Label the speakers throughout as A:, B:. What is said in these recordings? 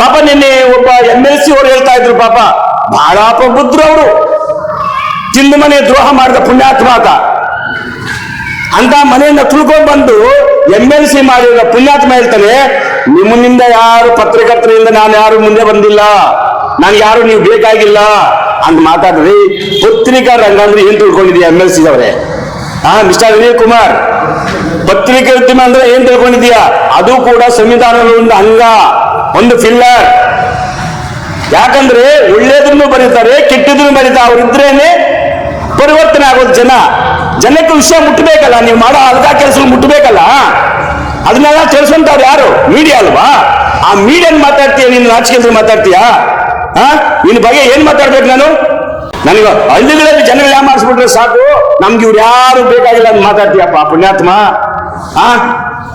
A: ಪಾಪ ನಿನ್ನೆ ಒಬ್ಬ ಎಂ ಎಲ್ ಸಿ ಅವ್ರು ಹೇಳ್ತಾ ಇದ್ರು, ಪಾಪ ಬಹಳ ಪ್ರಬುದ್ಧರು ಅವರು. ತಿಂದು ಮನೆ ದ್ರೋಹ ಮಾಡಿದ ಪುಣ್ಯಾತ್ಮ ಅಂತ ಮನೆಯಿಂದ ತುಳ್ಕೊಂಡ್ ಬಂದು ಎಂ ಎಲ್ ಸಿ ಮಾಡಿದ ಪುಣ್ಯಾತ್ಮ ಹೇಳ್ತಾನೆ, ನಿಮ್ಮನಿಂದ ಯಾರು ಪತ್ರಕರ್ತರಿಂದ ನಾನು ಯಾರು ಮುಂದೆ ಬಂದಿಲ್ಲ. ನಾನು ಯಾರು ನೀವು ಬೇಕಾಗಿಲ್ಲ. ಅಂತ ಮಾತಾಡ್ರಿ. ಪತ್ರಿಕಾ ರಂಗ ಅಂದ್ರೆ ಏನ್ ಎಂ ಎಲ್ ಸಿ ಅವರೇ ಹಾ ಮಿಸ್ಟರ್ ವಿನಯ್ ಕುಮಾರ್ ಪತ್ರಿಕೆ ಉದ್ಯಮ ಅಂದ್ರೆ ಏನ್ ತಿಳ್ಕೊಂಡಿದ್ಯಾ ಅದು ಕೂಡ ಸಂವಿಧಾನದ ಒಂದು ಅಂಗ, ಒಂದು ಫಿಲ್ಲರ್ ಯಾಕಂದ್ರೆ ಒಳ್ಳೇದನ್ನು ಬರೀತಾರೆ, ಕೆಟ್ಟದನ್ನು ಬರೀತಾರೆ. ಅವರಿದ್ರೇನೆ ಪರಿವರ್ತನೆ ಆಗೋದು ಜನ. ಜನಕ್ಕೆ ವಿಷಯ ಮುಟ್ಟಬೇಕಲ್ಲ ನೀವು ಮಾಡೋ ಅಲ್ಗ ಕೆಲಸ ಮುಟ್ಟಬೇಕಲ್ಲ ಅದನ್ನೆಲ್ಲ ತಿಳಿಸುವಂತವ್ರು ಯಾರು? ಮೀಡಿಯಾ ಅಲ್ವಾ? ಆ ಮೀಡಿಯನ್ ಮಾತಾಡ್ತೀಯ? ನೀನು ರಾಜಕೀಯದಲ್ಲಿ ಮಾತಾಡ್ತೀಯಾ? ಹಾ ನಿನ್ನ ಬಗ್ಗೆ ಏನ್ ಮಾತಾಡ್ಬೇಕು ನಾನು? ನನಗೆ ಹಳ್ಳಿಗಳಲ್ಲಿ ಜನಗಳು ಯಾವ ಮಾಡಿಸ್ಬಿಟ್ರೆ ಸಾಕು? ನಮ್ಗೆ ಇವ್ರು ಯಾರು ಬೇಕಾಗಿಲ್ಲ ಅಂತ ಮಾತಾಡ್ತೀಯಪ್ಪ, ಪುಣ್ಯಾತ್ಮ. ಹಾ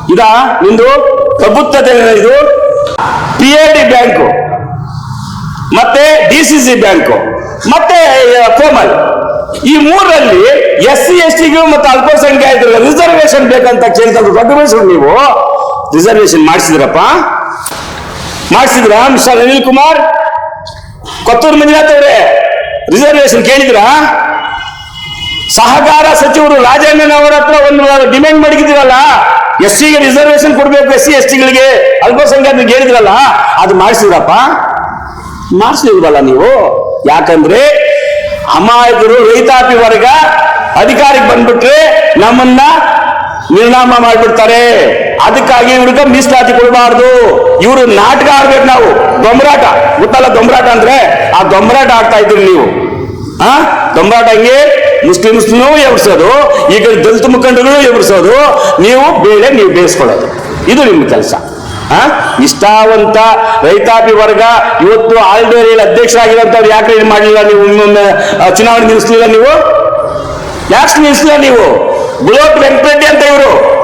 A: ಇದಾ? ನಿಂದು? ಪ್ರಬುದ್ಧತೆ ಇದು? ಪಿ ಎ ಡಿ ಬ್ಯಾಂಕು ಮತ್ತೆ ಡಿ ಸಿ ಸಿ ಬ್ಯಾಂಕು ಮತ್ತೆ ಆ, ಕೋಮಲ್ ಈ ಮೂರರಲ್ಲಿ ಎಸ್ ಸಿ ಎಸ್ ಟಿಗೂ ಮತ್ತೆ ಅಲ್ಪಸಂಖ್ಯಾತರಿಗೆ ರಿಸರ್ವೇಶನ್ ಬೇಕಂತ ದೊಡ್ಡ ವಯಸ್ಸು ನೀವು? ರಿಸರ್ವೇಶನ್ ಮಾಡಿಸಿದ್ರಪ್ಪ? ಮಾಡಿಸಿದ್ರ ಮಿಸ್ಟರ್ ಅನಿಲ್ ಕುಮಾರ್? ಕೊತ್ತೂರು ಮಂಜುನಾಥ್ ಅವರೇ ರಿಸರ್ವೇಶನ್ ಕೇಳಿದ್ರಾ? ಸಹಕಾರ ಸಚಿವರು ರಾಜಣ್ಣನವರ ಹತ್ರ ಒಂದು ಡಿಮ್ಯಾಂಡ್ ಮಾಡಿದ್ದೀರಲ್ಲ ಎಸ್ ಸಿಗೆ ರಿಸರ್ವೇಶನ್ ಕೊಡಬೇಕು ಎಸ್ ಸಿ ಎಸ್ ಟಿಗಳಿಗೆ ಅಲ್ಪಸಂಖ್ಯಾತರಿಗೆ ಹೇಳಿದ್ರಲ್ಲ, ಅದು ಮಾಡಿಸಿದ್ರಪ್ಪ? ಮಾಡಿಸಿಲ್ವಲ್ಲ ನೀವು? ಯಾಕಂದ್ರೆ ಅಮಾಯಕರು, ರೈತಾಪಿ ವರ್ಗ ಅಧಿಕಾರಕ್ಕೆ ಬಂದ್ಬಿಟ್ರೆ ನಮ್ಮನ್ನ ನಿರ್ಣಾಮ ಮಾಡಿಬಿಡ್ತಾರೆ. ಅದಕ್ಕಾಗಿ ಇವ್ರಿಗೆ ಮೀಸಲಾತಿ ಕೊಡಬಾರ್ದು. ಇವರು ನಾಟಕ ಆಡ್ಬೇಕು ನಾವು. ದೊಂಬರಾಟ ಗೊತ್ತಲ್ಲ ದೊಂಬರಾಟ ಅಂದ್ರೆ ಆ ದೊಂಬರಾಟ ಆಡ್ತಾ ಇದ್ರಿ ನೀವು. ಆ? ದೊಂಬರಾಟ ಹಂಗೆ ಮುಸ್ಲಿಮ್ಸ್ನೂ ಎಬ್ರಿಸೋದು, ಈಗ ದಲಿತ ಮುಖಂಡರು ಎಬ್ರಿಸೋದು, ನೀವು ಬೇಳೆ ನೀವು ಬೇಯಿಸ್ಕೊಳ್ಳೋದು. ಇದು ನಿಮ್ಮ ಕೆಲಸ. ಆ? ಇಷ್ಟಾವಂತ ರೈತಾಪಿ ವರ್ಗ ಇವತ್ತು ಆಲ್ಡೇರಿಯಲ್ಲಿ ಅಧ್ಯಕ್ಷರಾಗಿರೋಂಥವ್ರು ಯಾಕೆ ಏನು ಮಾಡಲಿಲ್ಲ ನೀವು ಇನ್ನೊಮ್ಮೆ ಚುನಾವಣೆ ನಿಲ್ಲಿಸಲಿಲ್ಲ ನೀವು? ಯಾಕೆ ನಿಲ್ಲಿಸಲಿಲ್ಲ ನೀವು? ಬುಲೋಟ್ ವೆಂಕಟರೆಡ್ಡಿ ಅಂತ ಇವರು.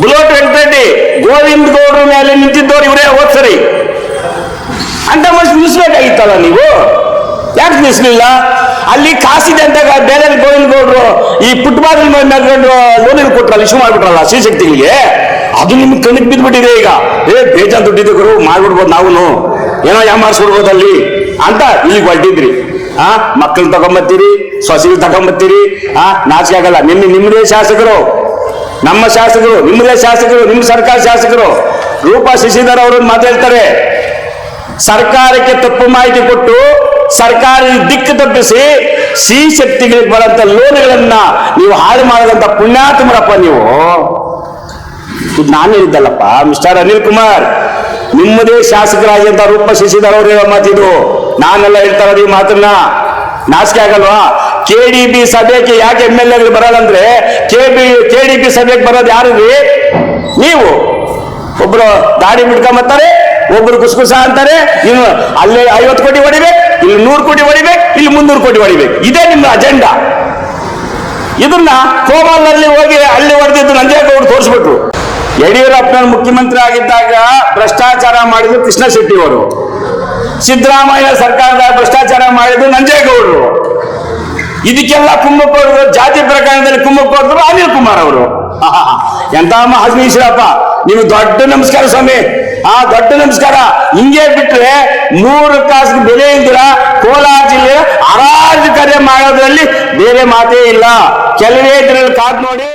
A: ಬುಲೋಟ್ ವೆಂಕಟರೆಡ್ಡಿ, ಗೋವಿಂದ ಗೌಡ್ರ ಮೇಲೆ ನಿಂತಿದ್ದವ್ರು ಇವರೇ ಹೋದ್ ಸರಿ. ಅಂತ ಮನುಷ್ಯ ನಿಲ್ಲಿಸ್ಬೇಕಾಗಿತ್ತಲ್ಲ ನೀವು? ಯಾಕೆ ನಿಲ್ಲಿಸ್ಲಿಲ್ಲ? ಅಲ್ಲಿ ಕಾಸಿದೆ ಅಂತ ಬೇರೆ ಗೋವಿಂದ ಗೌಡ್ರು ಈ ಫುಟ್ಬಾಲ್ ಮೇಲ್ಕೊಂಡು ಲೋನ್ ಕೊಟ್ರಲ್ಲ, ಇಶ್ಯೂ ಮಾಡ್ಬಿಟ್ರಲ್ಲ ಶಿವಶಕ್ತಿಗಳಿಗೆ ಅದು ನಿಮ್ಗೆ ಕಣ್ಣಿಗೆ ಬಿದ್ಬಿಟ್ಟಿದೆ ಈಗ. ಏ, ಬೇಜಾನ್ ದುಡ್ಡಿದ್ರು ಮಾಡ್ಬಿಡ್ಬೋದು ನಾವು ಏನೋ ಯಾಮಾರಿಸ್ಬಿಡ್ಬೋದು ಅಲ್ಲಿ? ಅಂತ ಇಲ್ಲಿಗೆ ಹೊರಟಿದ್ರಿ. ಆ, ಮಕ್ಕಳನ್ನ ತಗೊಂಬತ್ತೀರಿ ಸೊಸೆಗಳು ತಗೊಂಬತ್ತೀರಿ, ಆ, ನಾಚಿಕೆ ಆಗಲ್ಲ. ನಿಮ್ಮ ನಿಮ್ಮದೇ ಶಾಸಕರು, ನಮ್ಮ ಶಾಸಕರು ನಿಮ್ಮದೇ ಶಾಸಕರು ನಿಮ್ಮ ಸರ್ಕಾರ ಶಾಸಕರು. ರೂಪಾ ಶಶಿಧರ್ ಅವರು ಮಾತಾಡ್ತಾರೆ. ಸರ್ಕಾರಕ್ಕೆ ತಪ್ಪು ಮಾಹಿತಿ ಕೊಟ್ಟು ಸರ್ಕಾರ ದಿಕ್ಕು ತಪ್ಪಿಸಿ ಸಿ ಶಕ್ತಿಗಳಿಗೆ ಬರಂತ ಲೋನ್ಗಳನ್ನ ನೀವು ಹಾಳು ಮಾಡದಂತ ಪುಣ್ಯಾತ್ಮರಪ್ಪ ನೀವು. ನಾನು ಹೇಳಿದ್ದಲ್ಲಪ್ಪ ಮಿಸ್ಟರ್ ಅನಿಲ್ ಕುಮಾರ್, ನಿಮ್ಮದೇ ಶಾಸಕರಾಗಿಂತ ರೂಪ ಶಶಿಧರ್ ಅವರು ಮಾತಿದು ನಾನೆಲ್ಲ ಹೇಳ್ತಾರ ಈ ಮಾತನ್ನ. ನಾಚಿಕೆ ಆಗಲ್ವಾ? ಕೆ ಡಿ ಬಿ ಸಭೆಗೆ ಯಾಕೆ ಎಂ ಎಲ್ ಎಗಳು ಬರಲ್ಲ K B K D B ಸಭೆಗೆ ಬರೋದು ಯಾರು ರೀ ನೀವು. ಒಬ್ರು ದಾಡಿ ಬಿಡ್ಕೊಂಬತ್ತಾರೆ ಒಬ್ರು ಕುಸ್ಕುಸ ಅಂತಾರೆ ನೀವು ಅಲ್ಲೇ ಐವತ್ತು ಕೋಟಿ ಹೊಡಿಬೇಕು ಇಲ್ಲಿ ನೂರು ಕೋಟಿ ಹೊಡಿಬೇಕು ಇಲ್ಲಿ ಮುನ್ನೂರು ಕೋಟಿ ಹೊಡಿಬೇಕು ಇದೇ ನಿಮ್ಮ ಅಜೆಂಡಾ ಇದನ್ನ ಕೋಮಲ್ನಲ್ಲಿ ಹೋಗಿ ಅಲ್ಲಿ ಹೊಡೆದಿದ್ದು ನಂಜೇಗೌಡ ತೋರಿಸ್ಬಿಟ್ರು. ಯಡಿಯೂರಪ್ಪನ ಮುಖ್ಯಮಂತ್ರಿ ಆಗಿದ್ದಾಗ ಭ್ರಷ್ಟಾಚಾರ ಮಾಡಿದ್ರು ಕೃಷ್ಣ ಶೆಟ್ಟಿ ಅವರು. ಸಿದ್ದರಾಮಯ್ಯ ಸರ್ಕಾರದಾಗ ಭ್ರಷ್ಟಾಚಾರ ಮಾಡಿದ್ರು ನಂಜೇಗೌಡರು ಇದಕ್ಕೆಲ್ಲ ಕುಮ್ಮಕ್ ಜಾತಿ ಪ್ರಕರಣದಲ್ಲಿ ಕೊಡಿದ್ರು ಅನಿಲ್ ಕುಮಾರ್ ಅವರು. ಎಂತ ಅಪ್ಪ ನೀವು ದೊಡ್ಡ ನಮಸ್ಕಾರ ಸ್ವಾಮಿ. ಆ ದೊಡ್ಡ ನಮಸ್ಕಾರ ಹಿಂಗೆ ಬಿಟ್ರೆ ನೂರು ಕಾಸು ಬೆಲೆ ಇಲ್ದಿರ ಕೋಲಾರ ಜಿಲ್ಲೆ ಹರಾಜು ಕಾರ್ಯ ಮಾಡೋದ್ರಲ್ಲಿ ಬೇರೆ ಮಾತೇ ಇಲ್ಲ. ಕೆಲವೇ ಇದ್ರಲ್ಲಿ ಕಾದ್ ನೋಡಿ.